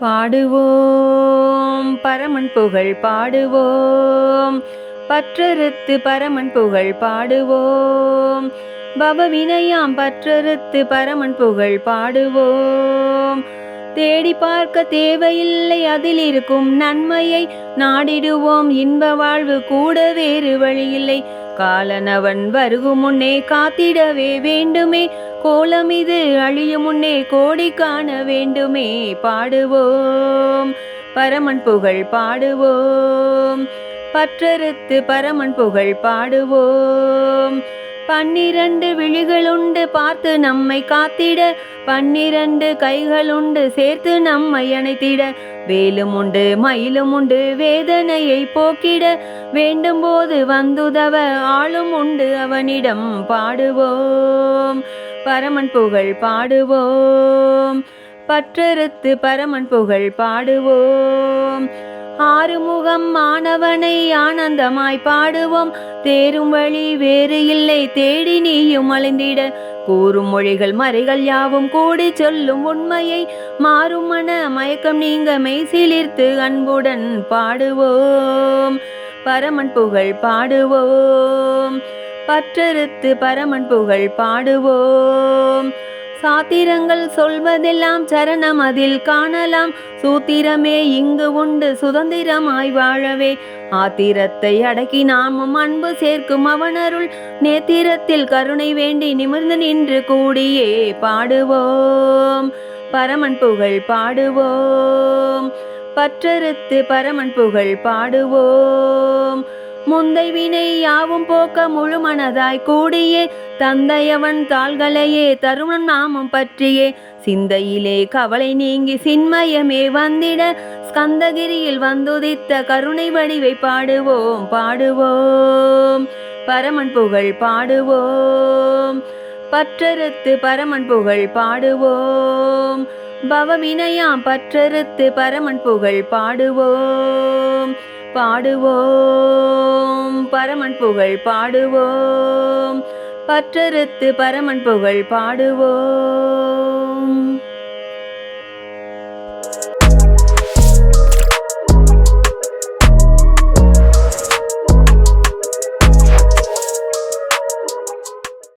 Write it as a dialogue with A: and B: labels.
A: பாடுவோம். பரமன் புகழ் பாடுவோம். பற்றறுத்து பரமன் புகழ் பாடுவோம். பவவினையாம் பற்றறுத்து பரமன் புகழ் பாடுவோம். தேடி பார்க்க தேவையில்லை அதில் இருக்கும் நன்மையை நாடிடுவோம். இன்ப வாழ்வு கூட வேறு வழியில்லை. காலனவன் வருகும் முன்னே காத்திடவே வேண்டுமே. கோலம் இது அழியும் முன்னே கோடி காண வேண்டுமே பாடுவோம். பரமன் புகழ் பாடுவோம். பற்றறுத்து பரமன் புகழ் பாடுவோம். பன்னிரண்டு விழிகளுண்டு பார்த்து நம்மை காத்திட பன்னிரண்டு கைகளுண்டு சேர்த்து நம்மை அணைத்திட. வேலும் உண்டு மயிலும் உண்டு வேதனையை போக்கிட. வேண்டும் போது வந்துதவ ஆளும் உண்டு அவனிடம் பாடுவோம். பரமன் புகழ் பாடுவோம். பற்றறுத்து பரமன் புகழ் பாடுவோம். ஆறுமுகம் மாணவனை ஆனந்தமாய் பாடுவோம். தேரும் வழி வேறு இல்லை தேடி நீயும் அழிந்திட. கூறும் மொழிகள் மறைகள் யாவும் கூடி சொல்லும் உண்மையை மாறும் மன மயக்கம் நீங்க மெய்சிலிர்த்து அன்புடன் பாடுவோம். பரமன் புகழ் பாடுவோம். பற்றறுத்து பரமன் புகழ் பாடுவோம். சாத்திரங்கள் சொல்வதெல்லாம் சரணம் அதில் காணலாம். சூத்திரமே இங்கு உண்டு சுதந்திரமாய் வாழவே. ஆத்திரத்தை அடக்கி நாமும் அன்பு சேர்க்கும் அவனருள். நேத்திரத்தில் கருணை வேண்டி நிமிர்ந்து நின்று கூடியே பாடுவோம். பரமன் புகழ் பாடுவோம். பற்றறுத்து பரமன் புகழ் பாடுவோம். முந்தை வினை யாவும் போக்க முழு மனதாய் கூடியே. தந்தையவன் தாள்களையே தருணம் நாமம் பற்றியே. சிந்தையிலே கவலை நீங்கி சின்மயமே வந்திட. ஸ்கந்தகிரியில் வந்துதித்த கருணை வடிவை பாடுவோம் பாடுவோம். பரமன் புகழ் பாடுவோம். பற்றறுத்து பரமன் புகழ் பாடுவோம். பவவினையாம் பற்றறுத்து பரமன் புகழ் பாடுவோம். பாடுவோம். பரமன் புகழ் பாடுவோம். பற்றறுத்து பரமன் புகழ் பாடுவோம்.